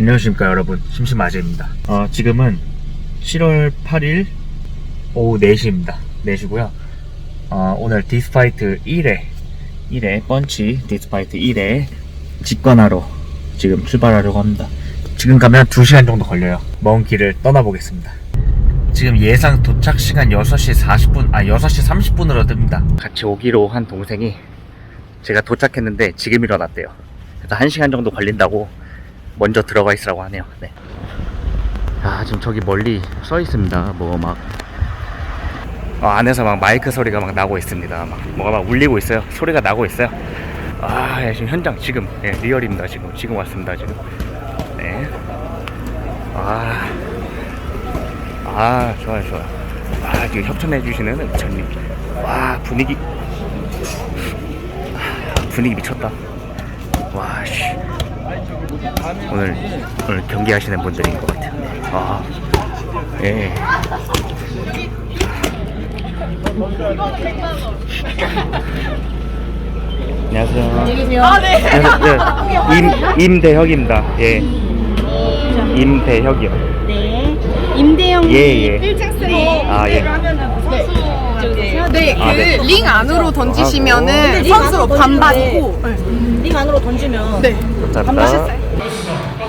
안녕하십니까 여러분. 심심아재입니다. 어, 지금은 7월 8일 오후 4시입니다. 4시고요. 어, 오늘 디스파이트 1회 1회 펀치 디스파이트 1회 직관하러 지금 출발하려고 합니다. 지금 가면 2시간 정도 걸려요. 먼 길을 떠나보겠습니다. 지금 예상 도착 시간 6시 40분 아 6시 30분으로 뜹니다. 같이 오기로 한 동생이 제가 도착했는데 지금 일어났대요. 그래서 1시간 정도 걸린다고 먼저 들어가 있으라고 하네요. 네. 아, 지금 저기 멀리 써 있습니다. 뭐 막, 어, 안에서 막 마이크 소리가 막 나고 있습니다. 막 뭐가 막 울리고 있어요. 소리가 나고 있어요. 아, 예, 지금 현장 지금 예, 리얼입니다. 지금 지금 왔습니다. 지금. 네. 아, 아, 좋아요, 좋아요. 아, 지금 협찬해 주시는 은찬님. 와, 분위기 아, 분위기 미쳤다. 와, 씨. 오늘 오늘 경기하시는 분들인 것 같아요. 네. 아, 예. 안녕하세요. 아, 네. 안녕하세요. 네. 임 임대혁입니다. 예. 임대혁이요. 네. 임대영 예, 예. 1층 3. 아 예. 네, 아, 네. 그 링 안으로 던지시면은 링 선수 안으로 반 던지면 받고. 링 안으로 던지면 네. 감사합니다. 복식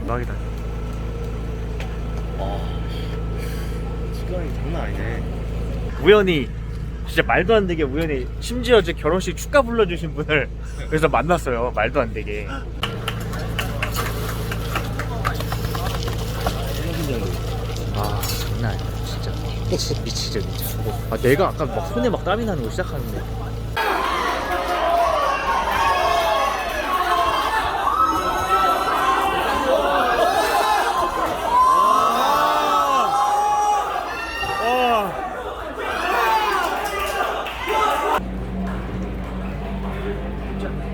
대박이다. 시간이 장난 아니네. 우연히 진짜 말도 안 되게 우연히 심지어 제 결혼식 축가 불러주신 분을 그래서 만났어요. 말도 안 되게. 아 장난 아니야 진짜 미치, 미치죠 진짜. 아 내가 아까 막 손에 막 땀이 나는 거 시작하는데. জন্য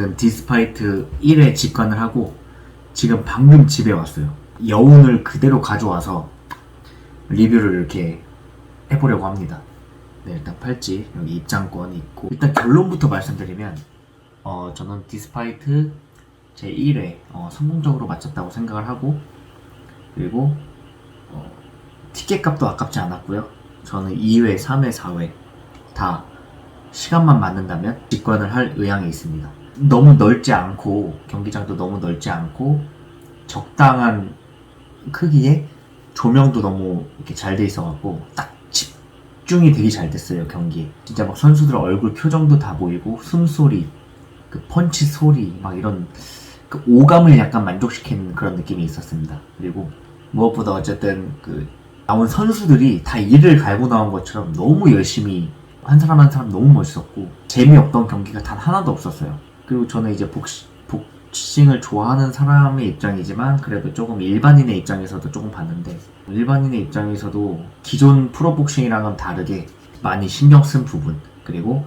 지금 디스파이트 1회 직관을 하고 지금 방금 집에 왔어요. 여운을 그대로 가져와서 리뷰를 이렇게 해보려고 합니다. 네, 일단 팔찌 여기 입장권이 있고 일단 결론부터 말씀드리면 어, 저는 디스파이트 제 1회 어, 성공적으로 마쳤다고 생각을 하고 그리고 어, 티켓 값도 아깝지 않았고요. 저는 2회, 3회, 4회 다 시간만 맞는다면 직관을 할 의향이 있습니다. 너무 넓지 않고 경기장도 너무 넓지 않고 적당한 크기에 조명도 너무 이렇게 잘 돼 있어갖고 딱 집중이 되게 잘 됐어요 경기에. 진짜 막 선수들 얼굴 표정도 다 보이고 숨소리, 그 펀치 소리 막 이런 그 오감을 약간 만족시키는 그런 느낌이 있었습니다. 그리고 무엇보다 어쨌든 그 나온 선수들이 다 이를 갈고 나온 것처럼 너무 열심히 한 사람 한 사람 너무 멋있었고 재미없던 경기가 단 하나도 없었어요. 그리고 저는 이제 복시, 복싱을 좋아하는 사람의 입장이지만 그래도 조금 일반인의 입장에서도 조금 봤는데 일반인의 입장에서도 기존 프로복싱이랑은 다르게 많이 신경 쓴 부분 그리고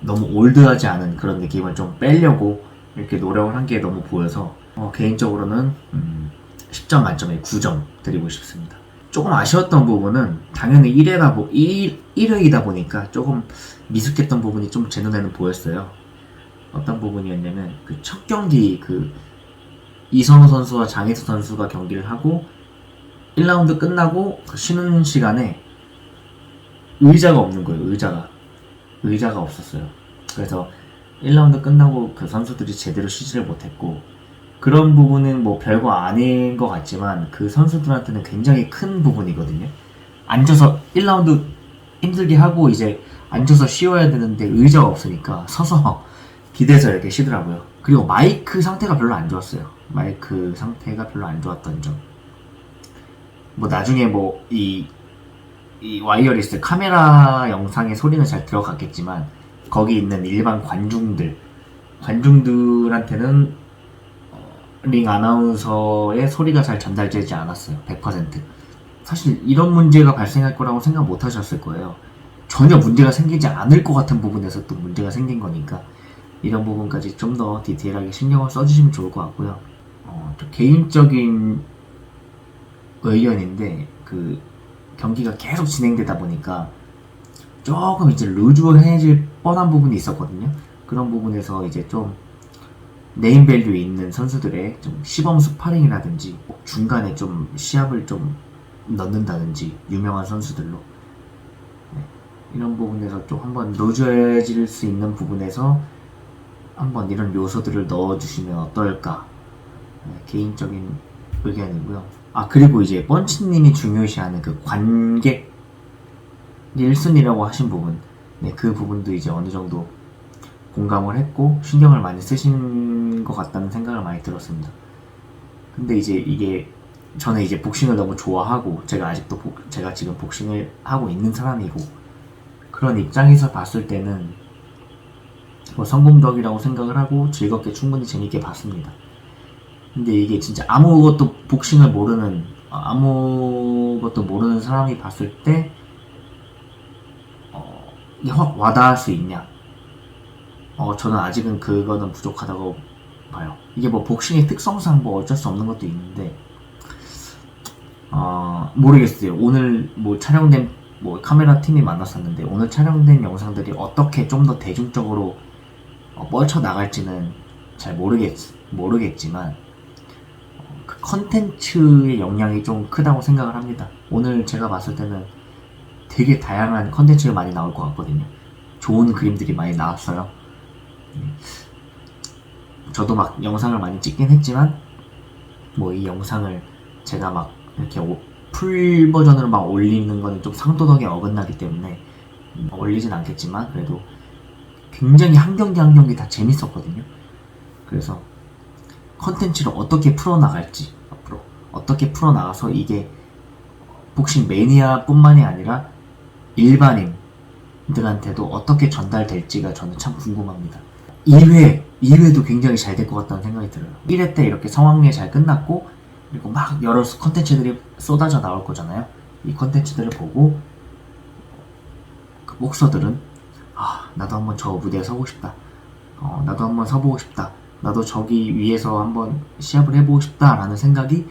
너무 올드하지 않은 그런 느낌을 좀 빼려고 이렇게 노력을 한 게 너무 보여서 어, 개인적으로는 음, 10점 만점에 9점 드리고 싶습니다. 조금 아쉬웠던 부분은 당연히 1회가 뭐 1, 1회이다 보니까 조금 미숙했던 부분이 좀 제 눈에는 보였어요. 어떤 부분이었냐면 그 첫 경기 그 이선호 선수와 장희수 선수가 경기를 하고 1라운드 끝나고 그 쉬는 시간에 의자가 없는 거예요. 의자가 의자가 없었어요. 그래서 1라운드 끝나고 그 선수들이 제대로 쉬지를 못했고 그런 부분은 뭐 별거 아닌 것 같지만 그 선수들한테는 굉장히 큰 부분이거든요. 앉아서 1라운드 힘들게 하고 이제 앉아서 쉬어야 되는데 의자가 없으니까 서서 기대서 이렇게 쉬더라고요. 그리고 마이크 상태가 별로 안 좋았어요. 마이크 상태가 별로 안 좋았던 점. 뭐 나중에 뭐이 이 와이어리스 카메라 영상에 소리는 잘 들어갔겠지만 거기 있는 일반 관중들 관중들한테는 어, 링 아나운서의 소리가 잘 전달되지 않았어요. 100%. 사실 이런 문제가 발생할 거라고 생각 못 하셨을 거예요. 전혀 문제가 생기지 않을 것 같은 부분에서 또 문제가 생긴 거니까 이런 부분까지 좀 더 디테일하게 신경을 써주시면 좋을 것 같고요. 어, 또 개인적인 의견인데 그 경기가 계속 진행되다 보니까 조금 이제 루즈해질 뻔한 부분이 있었거든요. 그런 부분에서 이제 좀 네임밸류 있는 선수들의 좀 시범 스파링이라든지 뭐 중간에 좀 시합을 좀 넣는다든지 유명한 선수들로 네, 이런 부분에서 좀 한번 루즈해질 수 있는 부분에서 한번 이런 요소들을 넣어주시면 어떨까 네, 개인적인 의견이고요. 아 그리고 이제 펀치님이 중요시하는 그 관객 1순위라고 하신 부분, 네, 그 부분도 이제 어느 정도 공감을 했고 신경을 많이 쓰신 것 같다는 생각을 많이 들었습니다. 근데 이제 이게 저는 이제 복싱을 너무 좋아하고 제가 아직도 복- 제가 지금 복싱을 하고 있는 사람이고 그런 입장에서 봤을 때는 뭐 성공적이라고 생각을 하고 즐겁게 충분히 재밌게 봤습니다. 근데 이게 진짜 아무것도 복싱을 모르는 어, 아무것도 모르는 사람이 봤을 때 어, 확 와닿을 수 있냐? 어, 저는 아직은 그거는 부족하다고 봐요. 이게 뭐 복싱의 특성상 뭐 어쩔 수 없는 것도 있는데 어, 모르겠어요. 오늘 뭐 촬영된 뭐 카메라 팀이 만났었는데 오늘 촬영된 영상들이 어떻게 좀 더 대중적으로 어, 뻗쳐 나갈지는 잘 모르겠 모르겠지만 어, 그 컨텐츠의 영향이 좀 크다고 생각을 합니다. 오늘 제가 봤을 때는 되게 다양한 컨텐츠가 많이 나올 것 같거든요. 좋은 그림들이 많이 나왔어요. 음. 저도 막 영상을 많이 찍긴 했지만 뭐 이 영상을 제가 막 이렇게 오- 풀 버전으로 막 올리는 거는 좀 상도덕에 어긋나기 때문에 음, 올리진 않겠지만 그래도 굉장히 한 경기 한 경기 다 재밌었거든요. 그래서 컨텐츠를 어떻게 풀어나갈지 앞으로 어떻게 풀어나가서 이게 복싱 매니아뿐만이 아니라 일반인들한테도 어떻게 전달될지가 저는 참 궁금합니다. 1회, 2회도 굉장히 잘 될 것 같다는 생각이 들어요. 1회 때 이렇게 상황리에 잘 끝났고 그리고 막 여러 컨텐츠들이 쏟아져 나올 거잖아요. 이 컨텐츠들을 보고 그 목서들은 아 나도 한번 저 무대에 서고 싶다. 어, 나도 한번 서보고 싶다. 나도 저기 위에서 한번 시합을 해보고 싶다라는 생각이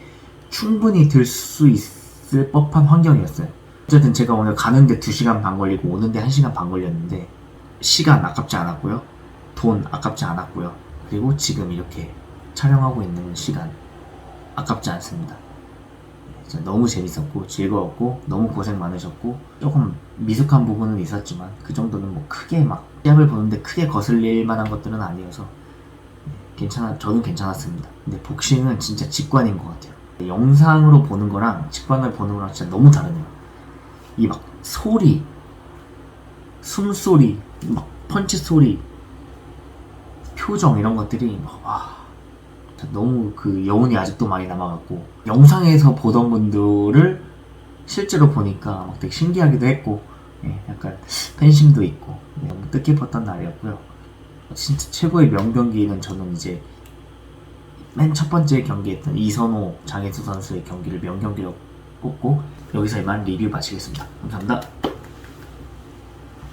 충분히 들 수 있을 법한 환경이었어요. 어쨌든 제가 오늘 가는데 2시간 반 걸리고 오는데 1시간 반 걸렸는데 시간 아깝지 않았고요. 돈 아깝지 않았고요. 그리고 지금 이렇게 촬영하고 있는 시간 아깝지 않습니다. 너무 재밌었고 즐거웠고 너무 고생 많으셨고 조금 미숙한 부분은 있었지만 그 정도는 뭐 크게 막 시합을 보는데 크게 거슬릴 만한 것들은 아니어서 괜찮아 저는 괜찮았습니다. 근데 복싱은 진짜 직관인 것 같아요. 영상으로 보는 거랑 직관을 보는 거랑 진짜 너무 다르네요. 이 막 소리, 숨소리, 막 펀치 소리, 표정 이런 것들이 막 와. 너무 그 여운이 아직도 많이 남아갖고 영상에서 보던 분들을 실제로 보니까 막 되게 신기하기도 했고 예, 약간 팬심도 있고 예, 너무 뜻깊었던 날이었고요. 진짜 최고의 명경기는 저는 이제 맨 첫 번째 경기했던 이선호 장혜수 선수의 경기를 명경기로 꼽고 여기서 이만 리뷰 마치겠습니다. 감사합니다.